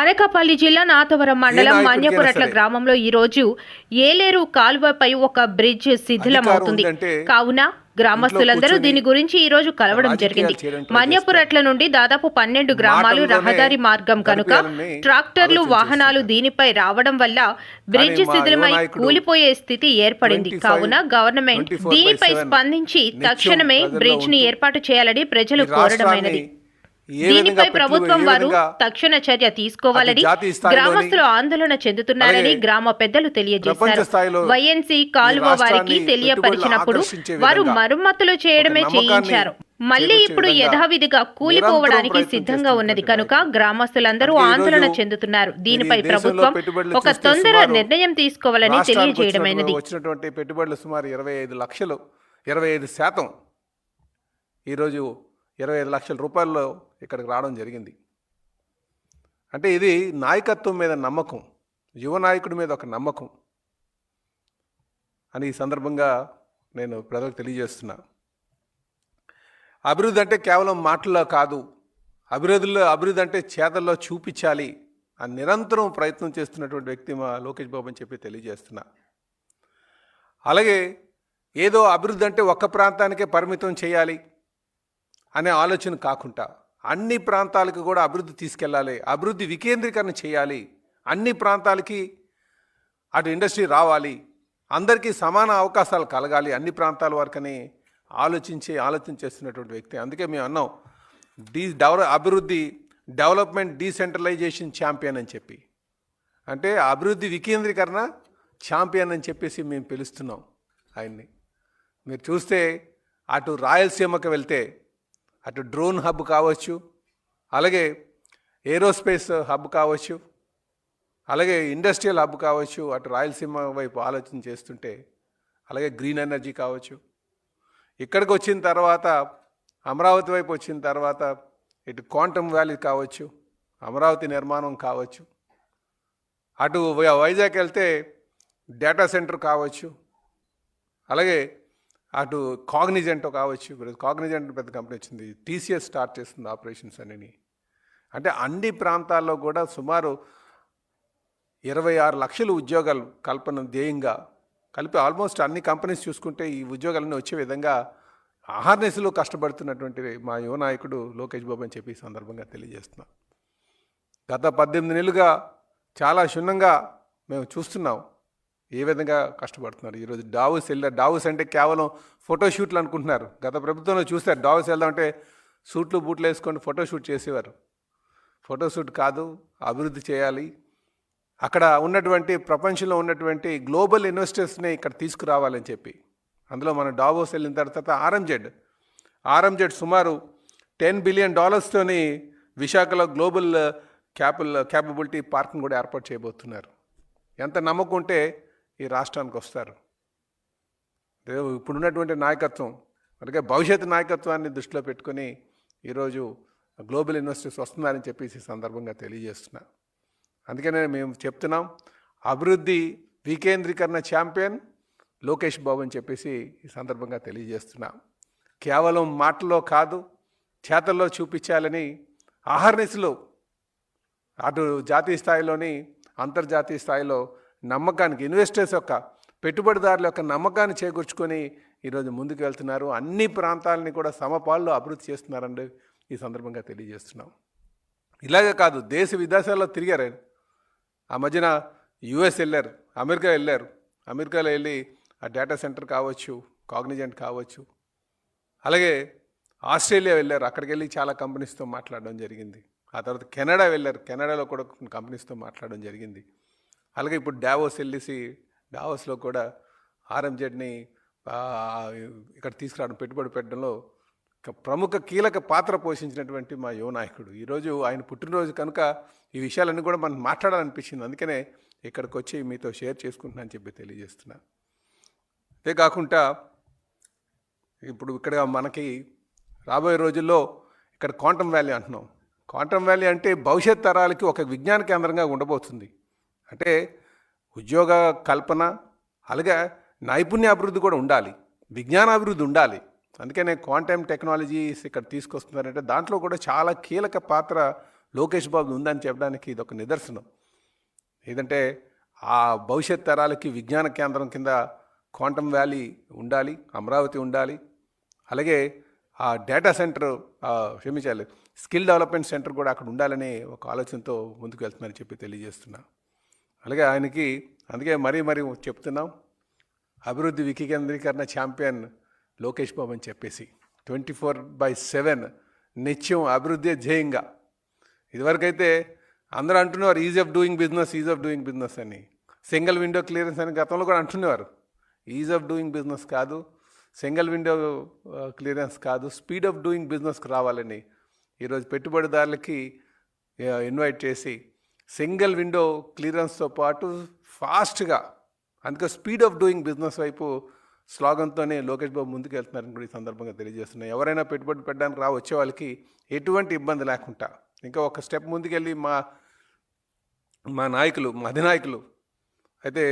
అనకాపల్లి జిల్లా నాతవరం మండలం మన్యపురట్ల. గ్రామంలో ఈ రోజు ఏలేరు కాలువపై ఒక బ్రిడ్జ్ శిథిలమవుతుంది కావున గ్రామస్తులందరూ దీని గురించి ఈ రోజు కలవడం జరిగింది. మన్యపురట్ల నుండి దాదాపు పన్నెండు గ్రామాలు రహదారి మార్గం కనుక ట్రాక్టర్లు వాహనాలు దీనిపై రావడం వల్ల బ్రిడ్జ్ శిథిలమై కూలిపోయే స్థితి ఏర్పడింది. 25, కావున గవర్నమెంట్ 24 by దీనిపై 7 స్పందించి తక్షణమే బ్రిడ్జ్ని ఏర్పాటు చేయాలని ప్రజలు కోరడమైనది. దీనిపై ప్రభుత్వం వారు తక్షణ చర్య తీసుకోవాలని గ్రామస్తులు ఆందోళన చెందుతున్నారని గ్రామ పెద్దలు తెలియజేశారు. వైఎన్సీ కాలువ వారికి తెలియపరిచినప్పుడు వారు మరమ్మతులు చేయడమే చేయించారు. మళ్ళీ చేకూర్చే ఇప్పుడు విధంగా యథావిధిగా కూలిపోవడానికి సిద్ధంగా ఉన్నది కనుక గ్రామస్తులందరూ ఆందోళన చెందుతున్నారు. దీనిపై ప్రభుత్వం ఒక తొందర నిర్ణయం తీసుకోవాలని తెలియజేయడమైనది. వచ్చినటువంటి పెట్టుబడులు సుమారు ఇరవై ఐదు లక్షలు ఇరవై ఐదు శాతం. ఈరోజు ఇరవై ఐదు లక్షల రూపాయల్లో ఇక్కడికి రావడం జరిగింది. అంటే ఇది నాయకత్వం మీద నమ్మకం యువ నాయకుడి మీద ఒక నమ్మకం అని ఈ సందర్భంగా నేను ప్రజలకు తెలియజేస్తున్నా. అభివృద్ధి అంటే కేవలం మాటల్లో కాదు అభివృద్ధిలో అభివృద్ధి అంటే చేతల్లో చూపించాలి అని నిరంతరం ప్రయత్నం చేస్తున్నటువంటి వ్యక్తి మా లోకేష్ బాబు అని చెప్పి తెలియజేస్తున్నా. అలాగే ఏదో అభివృద్ధి అంటే ఒక్క ప్రాంతానికే పరిమితం చేయాలి అనే ఆలోచన కాకుండా అన్ని ప్రాంతాలకు కూడా అభివృద్ధి తీసుకెళ్ళాలి అభివృద్ధి వికేంద్రీకరణ చేయాలి అన్ని ప్రాంతాలకి అటు ఇండస్ట్రీ రావాలి అందరికీ సమాన అవకాశాలు కలగాలి అన్ని ప్రాంతాల వరకని ఆలోచించి ఆలోచన చేస్తున్నటువంటి వ్యక్తి. అందుకే మేము అన్నాం డీ డెవలప్ అభివృద్ధి డెవలప్మెంట్ డీసెంట్రలైజేషన్ ఛాంపియన్ అని చెప్పి. అంటే అభివృద్ధి వికేంద్రీకరణ ఛాంపియన్ అని చెప్పేసి మేము పిలుస్తున్నాం ఆయన్ని. మీరు చూస్తే అటు రాయలసీమకు వెళ్తే అటు డ్రోన్ హబ్ కావచ్చు అలాగే ఏరోస్పేస్ హబ్ కావచ్చు అలాగే ఇండస్ట్రియల్ హబ్ కావచ్చు అటు రాయలసీమ వైపు ఆలోచన చేస్తుంటే అలాగే గ్రీన్ ఎనర్జీ కావచ్చు. ఇక్కడికి వచ్చిన తర్వాత అమరావతి వైపు వచ్చిన తర్వాత ఇటు క్వాంటమ్ వ్యాలీ కావచ్చు అమరావతి నిర్మాణం కావచ్చు. అటు వైజాగ్ వెళ్తే డేటా సెంటర్ కావచ్చు అలాగే అటు కాగ్నిజెంట్ కావచ్చు ఇప్పుడు కాగ్నిజెంట్ పెద్ద కంపెనీ వచ్చింది టీసీఎస్ స్టార్ట్ చేస్తుంది ఆపరేషన్స్ అని అంటే అన్ని ప్రాంతాల్లో కూడా సుమారు ఇరవై ఆరు లక్షల ఉద్యోగాలు కల్పన ధ్యేయంగా కలిపి ఆల్మోస్ట్ అన్ని కంపెనీస్ చూసుకుంటే ఈ ఉద్యోగాలన్నీ వచ్చే విధంగా ఆహార్నెస్లో కష్టపడుతున్నటువంటి మా యువ నాయకుడు లోకేష్ బాబు అని చెప్పి ఈ సందర్భంగా తెలియజేస్తున్నాం. గత పద్దెనిమిది నెలలుగా చాలా క్షుణ్ణంగా మేము చూస్తున్నాం. ఏ విధంగా కష్టపడుతున్నారు? ఈరోజు డావుస్ వెళ్ళారు. డావుస్ అంటే కేవలం ఫోటోషూట్లు అనుకుంటున్నారు. గత ప్రభుత్వంలో చూస్తారు డావుస్ వెళ్దామంటే సూట్లు బూట్లు వేసుకొని ఫోటోషూట్ చేసేవారు. ఫోటోషూట్ కాదు అభివృద్ధి చేయాలి. అక్కడ ఉన్నటువంటి ప్రపంచంలో ఉన్నటువంటి గ్లోబల్ ఇన్వెస్టర్స్ని ఇక్కడ తీసుకురావాలని చెప్పి. అందులో మనం డావోస్ వెళ్ళిన తర్వాత ఆర్ఎంజెడ్. ఆర్ఎంజెడ్ సుమారు టెన్ బిలియన్ డాలర్స్తోని విశాఖలో గ్లోబల్ క్యాపల్ క్యాపబిలిటీ పార్క్ని కూడా ఏర్పాటు చేయబోతున్నారు. ఎంత నమ్మకం ఉంటే ఈ రాష్ట్రానికి వస్తారు. ఇప్పుడున్నటువంటి నాయకత్వం అలాగే భవిష్యత్తు నాయకత్వాన్ని దృష్టిలో పెట్టుకొని ఈరోజు గ్లోబల్ ఇన్వెస్టర్స్ వస్తున్నారని చెప్పేసి సందర్భంగా తెలియజేస్తున్నా. అందుకనే మేము చెప్తున్నాం అభివృద్ధి వికేంద్రీకరణ ఛాంపియన్ లోకేష్ బాబు అని చెప్పేసి ఈ సందర్భంగా తెలియజేస్తున్నాం. కేవలం మాటల్లో కాదు చేతల్లో చూపించాలని ఆహర్నిశలో అటు జాతీయ స్థాయిలోని అంతర్జాతీయ స్థాయిలో నమ్మకానికి ఇన్వెస్టర్స్ యొక్క పెట్టుబడిదారుల యొక్క నమ్మకాన్ని చేకూర్చుకొని ఈరోజు ముందుకు వెళ్తున్నారు. అన్ని ప్రాంతాలని కూడా సమపాల్లో అభివృద్ధి చేస్తున్నారండి ఈ సందర్భంగా తెలియజేస్తున్నాం. ఇలాగే కాదు దేశ విదేశాల్లో తిరిగారు ఆయన. ఆ మధ్యన యుఎస్ వెళ్ళారు అమెరికా వెళ్ళారు. అమెరికాలో వెళ్ళి ఆ డేటా సెంటర్ కావచ్చు కాగ్నిజెంట్ కావచ్చు. అలాగే ఆస్ట్రేలియా వెళ్ళారు అక్కడికి వెళ్ళి చాలా కంపెనీస్తో మాట్లాడడం జరిగింది. ఆ తర్వాత కెనడా వెళ్ళారు కెనడాలో కూడా కొన్ని కంపెనీస్తో మాట్లాడడం జరిగింది. అలాగే ఇప్పుడు డావోస్ వెళ్ళేసి డావోస్లో కూడా ఆర్ఎంజెడ్ని ఇక్కడ తీసుకురావడం పెట్టుబడి పెట్టడంలో ప్రముఖ కీలక పాత్ర పోషించినటువంటి మా యువ నాయకుడు. ఈరోజు ఆయన పుట్టినరోజు కనుక ఈ విషయాలన్నీ కూడా మనం మాట్లాడాలనిపించింది. అందుకనే ఇక్కడికి వచ్చి మీతో షేర్ చేసుకుంటున్నాను చెప్పి తెలియజేస్తున్నా. అంతేకాకుండా ఇప్పుడు ఇక్కడ మనకి రాబోయే రోజుల్లో ఇక్కడ క్వాంటమ్ వ్యాలీ అంటున్నాం. క్వాంటమ్ వ్యాలీ అంటే భవిష్యత్ తరాలకి ఒక విజ్ఞాన కేంద్రంగా ఉండబోతుంది. అంటే ఉద్యోగ కల్పన అలాగే నైపుణ్య అభివృద్ధి కూడా ఉండాలి విజ్ఞాన అభివృద్ధి ఉండాలి. అందుకనే క్వాంటమ్ టెక్నాలజీస్ ఇక్కడ తీసుకొస్తున్నారంటే దాంట్లో కూడా చాలా కీలక పాత్ర లోకేష్ బాబు ఉందని చెప్పడానికి ఇది ఒక నిదర్శనం. ఏదంటే ఆ భవిష్యత్ తరాలకి విజ్ఞాన కేంద్రం కింద క్వాంటమ్ వ్యాలీ ఉండాలి అమరావతి ఉండాలి అలాగే ఆ డేటా సెంటర్ క్షమించాలి స్కిల్ డెవలప్మెంట్ సెంటర్ కూడా అక్కడ ఉండాలనే ఒక ఆలోచనతో ముందుకు వెళ్తున్నారని చెప్పి తెలియజేస్తున్నా. అలాగే ఆయనకి అందుకే మరీ మరీ చెప్తున్నాం. అభివృద్ధి వికేంద్రీకరణ ఛాంపియన్ లోకేష్ బాబు అని చెప్పేసి ట్వంటీ ఫోర్ బై సెవెన్ నిత్యం అభివృద్ధి ధ్యేయంగా. ఇదివరకైతే అందరూ అంటున్నారు ease of doing business ease of doing business అని. సింగిల్ విండో క్లియరెన్స్ అని గతంలో కూడా అంటున్నారు. ఈజ్ ఆఫ్ డూయింగ్ బిజినెస్ కాదు సింగిల్ విండో క్లియరెన్స్ కాదు స్పీడ్ ఆఫ్ డూయింగ్ బిజినెస్కి రావాలని ఈరోజు పెట్టుబడిదారులకి uh, ఇన్వైట్ చేసి సింగిల్ విండో క్లియరెన్స్తో పాటు ఫాస్ట్గా అందుకే స్పీడ్ ఆఫ్ డూయింగ్ బిజినెస్ వైపు స్లోగన్తోనే లోకేష్ బాబు ముందుకు వెళ్తున్నారని కూడా ఈ సందర్భంగా తెలియజేస్తున్నాయి. ఎవరైనా పెట్టుబడి పెట్టడానికి రా వచ్చే వాళ్ళకి ఎటువంటి ఇబ్బంది లేకుండా ఇంకా ఒక స్టెప్ ముందుకెళ్ళి మా మా నాయకులు మా అధినాయకులు అయితే